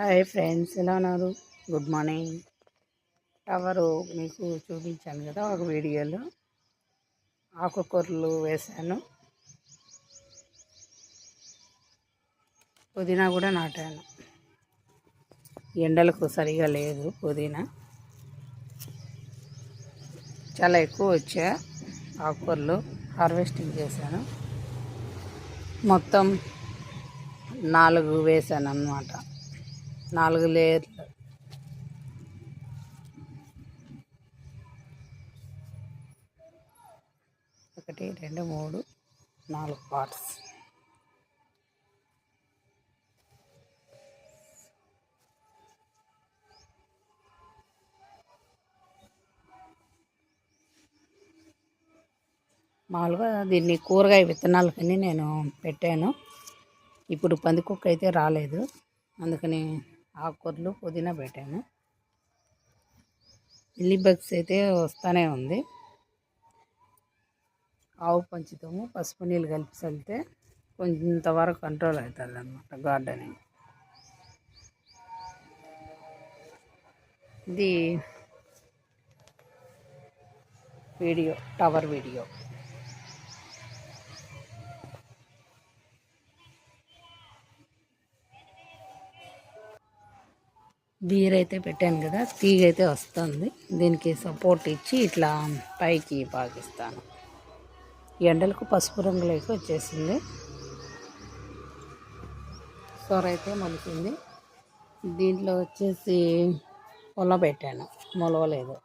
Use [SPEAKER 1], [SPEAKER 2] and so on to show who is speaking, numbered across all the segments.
[SPEAKER 1] Hi friends ఎలా ఉన్నారు? Good morning. Tower మీకు చూపించాను కదా ఒక వీడియోలో. ఆకుకూరలు వేశాను. పుదీనా కూడా నాటాను. ఎండలకు సరిగా లేదు పుదీనా. చాలా ఎక్కువ వచ్చా ఆకుకూరలు. హార్వెస్టింగ్ చేశాను. మొత్తం నాలుగు వేసాను అన్నమాట నాలుగు లేయర్లు ఒకటి రెండు మూడు నాలుగు పార్ట్స్ మామూలుగా దీన్ని కూరగాయ విత్తనాలకని నేను పెట్టాను. ఇప్పుడు పందికొక్క అయితే రాలేదు. అందుకని ఆకుకూరలు పుదీనా పెట్టాను. ఇల్లి బగ్స్ అయితే వస్తూనే ఉంది. ఆవు పంచుతాము పసుపు నీళ్ళు కలిపి చల్లితే కొంతవరకు కంట్రోల్ అవుతుంది అనమాట గార్డెనింగ్ ఇది వీడియో టవర్ వీడియో బీర్ అయితే పెట్టాను కదా తీగ అయితే వస్తుంది. దీనికి సపోర్ట్ ఇచ్చి ఇట్లా పైకి పాకిస్తాను. ఎండలకు పసుపు రంగులోకి వచ్చేసింది. సొర అయితే మొలిచింది. దీంట్లో వచ్చేసి పొల పెట్టాను. మొలవలేదు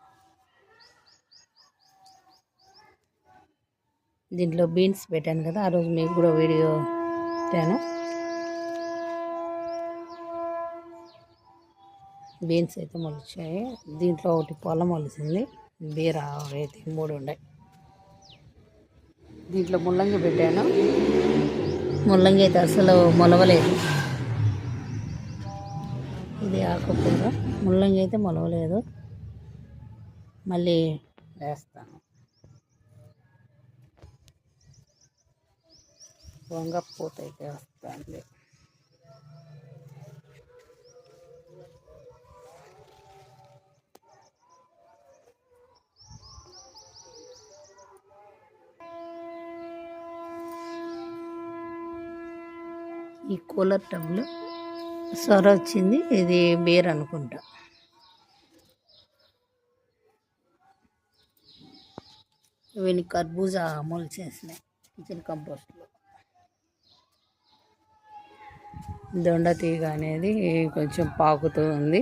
[SPEAKER 1] దీంట్లో బీన్స్ పెట్టాను కదా ఆ రోజు మీకు కూడా వీడియో పెట్టాను. బీన్స్ అయితే మొలిచాయి. దీంట్లో ఒకటి పొలం మొలిసింది. బీర అయితే మూడు ఉన్నాయి దీంట్లో ముల్లంగి పెట్టాను. ముల్లంగి అయితే అసలు మొలవలేదు. ఇది ఆకుకూర. ముల్లంగి అయితే మొలవలేదు. మళ్ళీ వేస్తాను. వంగ పూత అయితే వస్తుంది ఈ కూలర్ టబ్లో సొర వచ్చింది ఇది బీర్ అనుకుంటా. ఇవన్నీ కర్బూజా అమలు చేసినాయి కిచెన్ కంపోస్ట్లో. దొండ తీగ అనేది కొంచెం పాకుతూ ఉంది.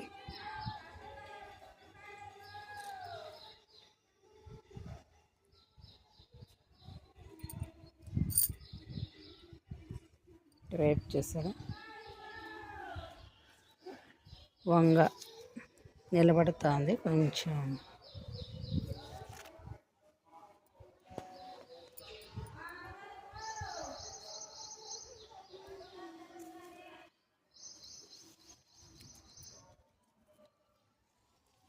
[SPEAKER 1] రేపు చేశాను వంగ నిలబడుతుంది కొంచెం.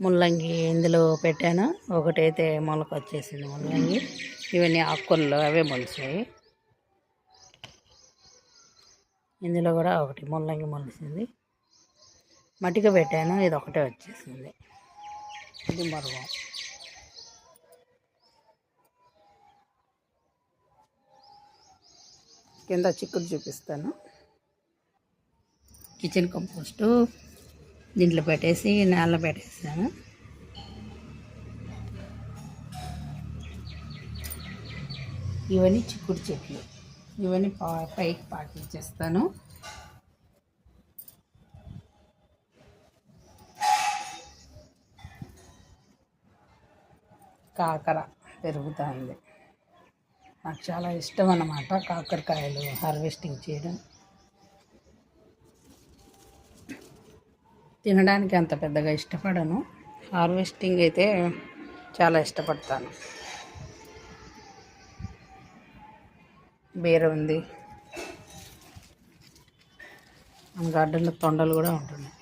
[SPEAKER 1] ముల్లంగి ఇందులో పెట్టాను. ఒకటైతే మొలక వచ్చేసింది ముల్లంగి. ఇవన్నీ ఆకుకూరలు అవే మొలిచాయి. ఇందులో కూడా ఒకటి ముల్లంగి మొలిసింది. మట్టిక పెట్టాను ఇది ఒకటే వచ్చేసింది. ఇది మరువం కింద చిక్కుడు చూపిస్తాను. కిచెన్ కంపోస్టు దీంట్లో పెట్టేసి నేల పెట్టేసాను. ఇవన్నీ చిక్కుడు చెట్లు. ఇవన్నీ పా పైకి పాటించేస్తాను కాకర పెరుగుతుంది. నాకు చాలా ఇష్టం అన్నమాట కాకరకాయలు హార్వెస్టింగ్ చేయడం. తినడానికి అంత పెద్దగా ఇష్టపడను. హార్వెస్టింగ్ అయితే చాలా ఇష్టపడతాను. బీర ఉంది. మన గార్డెన్లో తొండలు కూడా ఉంటున్నాయి.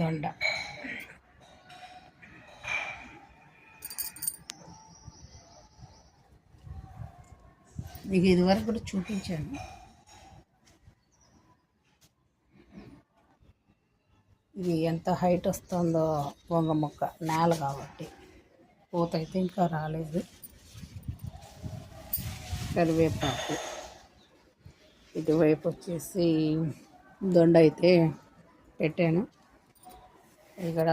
[SPEAKER 1] దొండ. మీకు ఇదివరకు కూడా చూపించాను. ఇది ఎంత హైట్ వస్తుందో వంగ మొక్క నేల కాబట్టి. పూత అయితే ఇంకా రాలేదు. కరివేపాకు. ఇటువైపు వచ్చేసి దొండ అయితే పెట్టాను. ఇక్కడ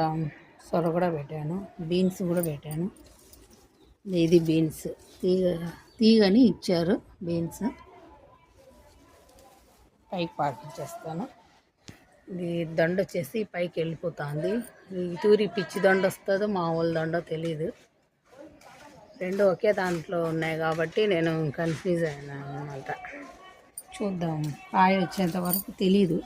[SPEAKER 1] సొర కూడా పెట్టాను. బీన్స్ కూడా పెట్టాను. ఇది బీన్స్. తీగ తీగని ఇచ్చారు బీన్స్. పైకి పాకించేస్తాను ఇది దండ వచ్చేసి పైకి వెళ్ళిపోతుంది. ఈ తూరి పిచ్చి దండ వస్తుందో మామూలు దండో తెలియదు రెండు ఒకే దాంట్లో ఉన్నాయి కాబట్టి నేను కన్ఫ్యూజ్ అయినా అనమాట చూద్దాం కాయ వచ్చేంత వరకు తెలీదు.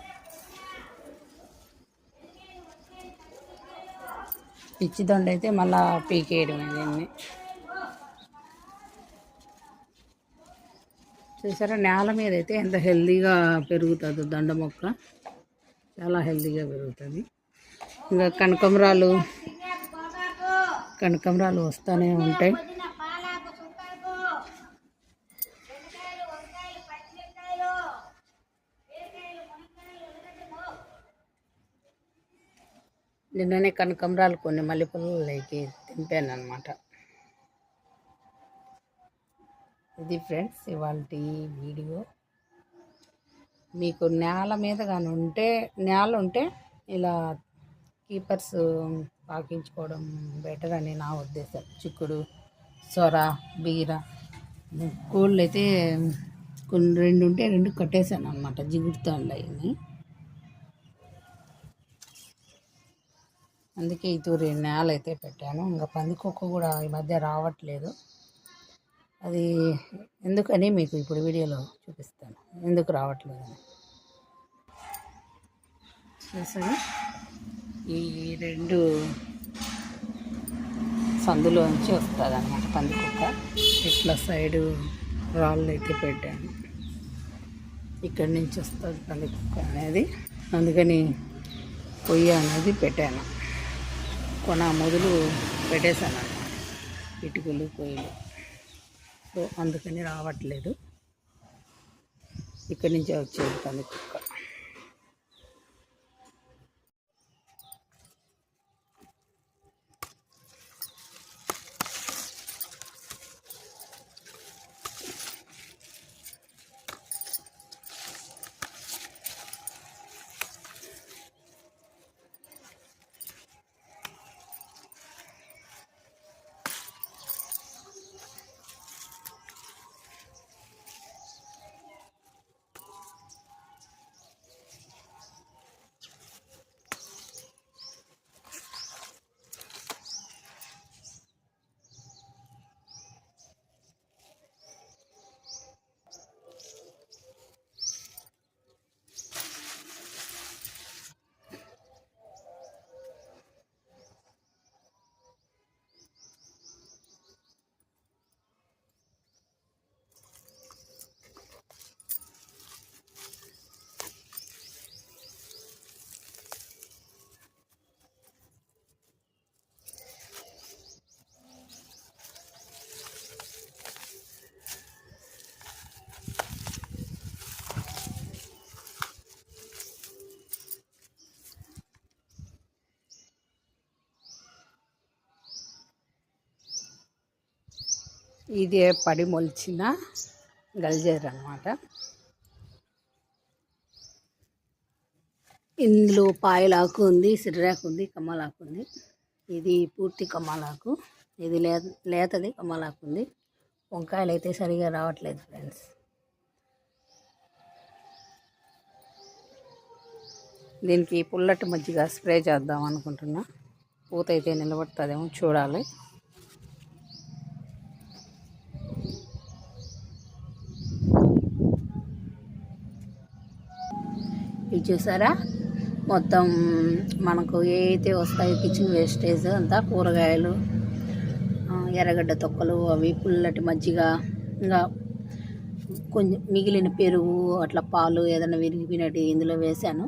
[SPEAKER 1] పిచ్చి దొండ అయితే మళ్ళా పీకేయడం దీన్ని చూసారా నేల మీద అయితే ఎంత హెల్దీగా పెరుగుతుంది దండ మొక్క. చాలా హెల్దీగా పెరుగుతుంది. ఇంకా కనకమరాలు కనకమరాలు వస్తూనే ఉంటాయి. నిన్ననే కనకంబరాలు కొన్ని మల్లెపూలకి తింపాను అనమాట ఇది ఫ్రెండ్స్ ఇవాళ వీడియో. మీకు నేల మీద కానీ ఉంటే నేల ఉంటే ఇలా కీపర్స్ పాకించుకోవడం బెటర్ అని నా ఉద్దేశం. చిక్కుడు సొర బీర కోళ్ళు అయితే కొన్ని రెండు ఉంటే రెండు కట్టేశాను అనమాట జిగుడుతూ ఉన్నాయి అందుకే ఈ తూరి నేల అయితే పెట్టాను. ఇంకా పందికొక్క కూడా ఈ మధ్య రావట్లేదు. అది ఎందుకని మీకు ఇప్పుడు వీడియోలో చూపిస్తాను. ఎందుకు రావట్లేదు అని చూసాను ఈ రెండు సందులో నుంచి వస్తుంది అనమాట పందికొక్క ఇట్లా సైడు రాళ్ళు అయితే పెట్టాను. ఇక్కడి నుంచి వస్తుంది పందికొక్క అనేది. అందుకని పొయ్యి అనేది పెట్టాను. కొన మొదలు పెట్టేశాను అన్నమాట. ఇటుకలు పొయ్యిలు. సో అందుకని రావట్లేదు. ఇక్కడి నుంచే వచ్చేది తను కుక్క ఇదే పడి మొలిచిన గల్జేరు అనమాట ఇందులో పాయలాకు ఉంది సిర్రాకు ఉంది కమ్మలాకు ఉంది. ఇది పూర్తి కమ్మలాకు ఇది లేత లేతది కమ్మలాకు ఉంది. వంకాయలు అయితే సరిగా రావట్లేదు ఫ్రెండ్స్. దీనికి పుల్లటి మజ్జిగ స్ప్రే చేద్దాం అనుకుంటున్నా. పూత అయితే నిలబడుతుందేమో చూడాలి. చూసారా? మొత్తం మనకు ఏ వస్తాయో కిచెన్ వేస్టేజ్ అంతా కూరగాయలు ఎర్రగడ్డ తొక్కలు అవి పుల్లటి మజ్జిగ ఇంకా కొంచెం మిగిలిన పెరుగు అట్లా పాలు ఏదైనా విరిగిపోయినట్టు ఇందులో వేసాను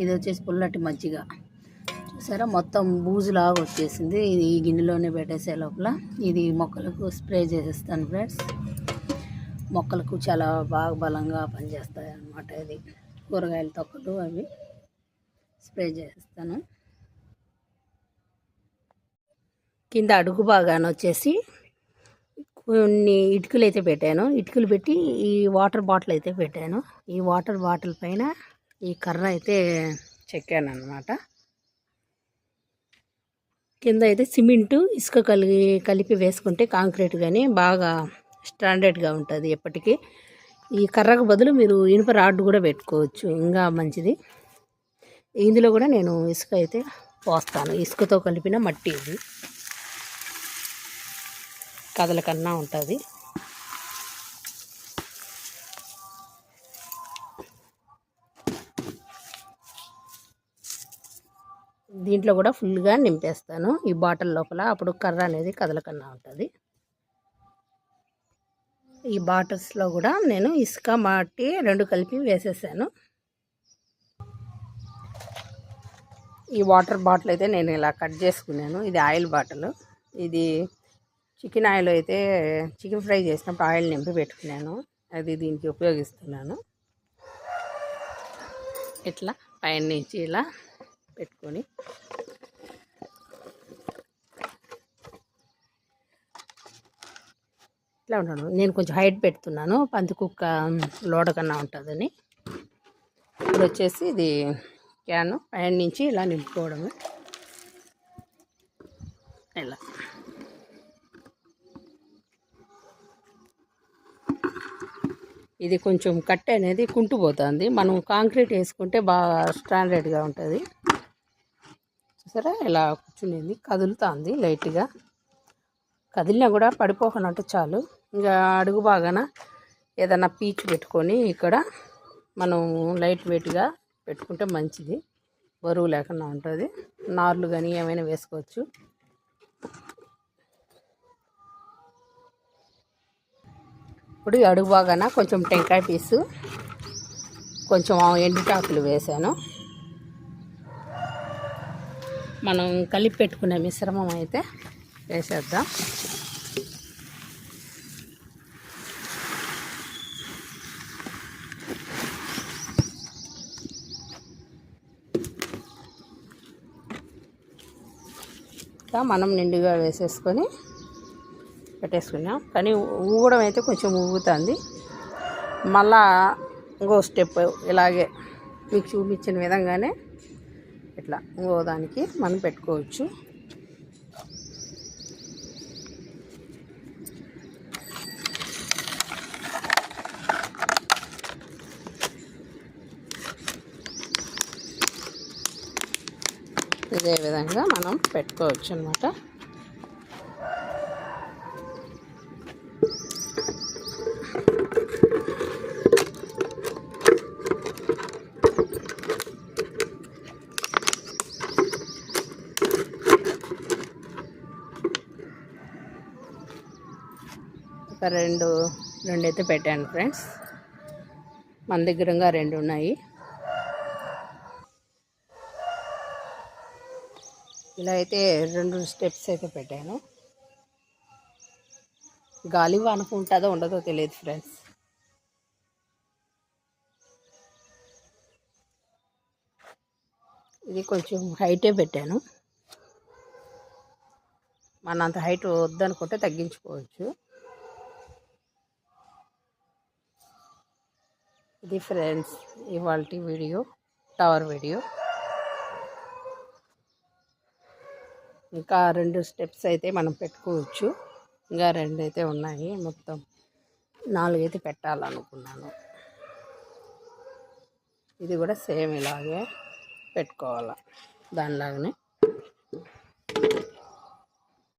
[SPEAKER 1] ఇది వచ్చేసి పుల్లటి మజ్జిగ. చూసారా? మొత్తం బూజులాగా వచ్చేసింది. ఇది ఈ గిన్నెలోనే పెట్టేసే లోపల. ఇది మొక్కలకు స్ప్రే చేసేస్తాను ఫ్రెండ్స్. మొక్కలకు చాలా బాగా బలంగా పనిచేస్తాయి అన్నమాట ఇది. కూరగాయల తొక్కలు అవి స్ప్రే చేస్తాను. కింద అడుగు భాగాన వచ్చేసి కొన్ని ఇటుకలు అయితే పెట్టాను. ఇటుకలు పెట్టి ఈ వాటర్ బాటిల్ అయితే పెట్టాను. ఈ వాటర్ బాటిల్ పైన ఈ కర్ర అయితే చెక్కాను అనమాట కింద అయితే సిమెంటు ఇసుక కలిగి కలిపి వేసుకుంటే కాంక్రీట్ కానీ బాగా స్టాండర్డ్గా ఉంటుంది ఎప్పటికీ. ఈ కర్రకు బదులు మీరు ఇనుప రాడ్ కూడా పెట్టుకోవచ్చు. ఇంకా మంచిది. ఇందులో కూడా నేను ఇసుక అయితే పోస్తాను. ఇసుకతో కలిపిన మట్టి ఇది. కదలకన్నా ఉంటుంది. దీంట్లో కూడా ఫుల్గా నింపేస్తాను. ఈ బాటిల్ లోపల అప్పుడు కర్ర అనేది కదలకన్నా ఉంటుంది. ఈ బాటిల్స్లో కూడా నేను ఇసుక మట్టి రెండు కలిపి వేసేసాను. ఈ వాటర్ బాటిల్ అయితే నేను ఇలా కట్ చేసుకున్నాను. ఇది ఆయిల్ బాటిల్. ఇది చికెన్ ఆయిల్ అయితే చికెన్ ఫ్రై చేసినప్పుడు ఆయిల్ నింపి పెట్టుకున్నాను. అది దీనికి ఉపయోగిస్తున్నాను. ఇట్లా పైన నుంచి ఇలా పెట్టుకొని ఇట్లా ఉన్నాను. నేను కొంచెం హైట్ పెడుతున్నాను. పంది కుక్క లోడ కన్నా ఉంటుందని. ఇప్పుడు వచ్చేసి ఇది క్యాన్. పైన నుంచి ఇలా నింపుకోవడమే. ఇలా. ఇది కొంచెం కట్టె అనేది కుంటుపోతుంది మనం కాంక్రీట్ వేసుకుంటే బాగా స్టాండర్డ్గా ఉంటుంది. చూసారా? ఇలా కూర్చునేది. కదులుతుంది లైట్గా. కదిలినా కూడా పడిపోకున్నట్టు చాలు. ఇంకా అడుగు బాగాన ఏదైనా పీచు పెట్టుకొని ఇక్కడ మనం లైట్ వెయిట్గా పెట్టుకుంటే మంచిది. బరువు లేకుండా ఉంటుంది. నార్లు కానీ ఏమైనా వేసుకోవచ్చు. ఇప్పుడు అడుగు బాగాన కొంచెం టెంకాయ పీసు కొంచెం ఎండుటాకులు వేసాను. మనం కలిపి పెట్టుకునే మిశ్రమం అయితే వేసేద్దాం. మనం నిండుగా వేసేసుకొని పెట్టేసుకున్నాం. కానీ ఊగడం అయితే కొంచెం ఊగుతుంది. మళ్ళా ఇంకో స్టెప్ ఇలాగే మీకు చూపించిన విధంగానే ఇట్లా ఇంకో దానికి మనం పెట్టుకోవచ్చు. ఇదే విధంగా మనం పెట్టుకోవచ్చు అనమాట ఒక రెండు రెండు అయితే పెట్టాను ఫ్రెండ్స్. మన దగ్గరంగా రెండు ఉన్నాయి. ఇలా అయితే రెండు స్టెప్స్ అయితే పెట్టాను. గాలి వానకు ఉంటుందో ఉండదో తెలియదు ఫ్రెండ్స్ ఇది కొంచెం హైటే పెట్టాను. మన అంత హైట్ వద్దనుకుంటే తగ్గించుకోవచ్చు. ఇది ఫ్రెండ్స్ ఇవాళ వీడియో టవర్ వీడియో ఇంకా రెండు స్టెప్స్ అయితే మనం పెట్టుకోవచ్చు. ఇంకా రెండు అయితే ఉన్నాయి. మొత్తం నాలుగైతే పెట్టాలనుకున్నాను. ఇది కూడా సేమ్ ఇలాగే పెట్టుకోవాలి? దానిలాగానే.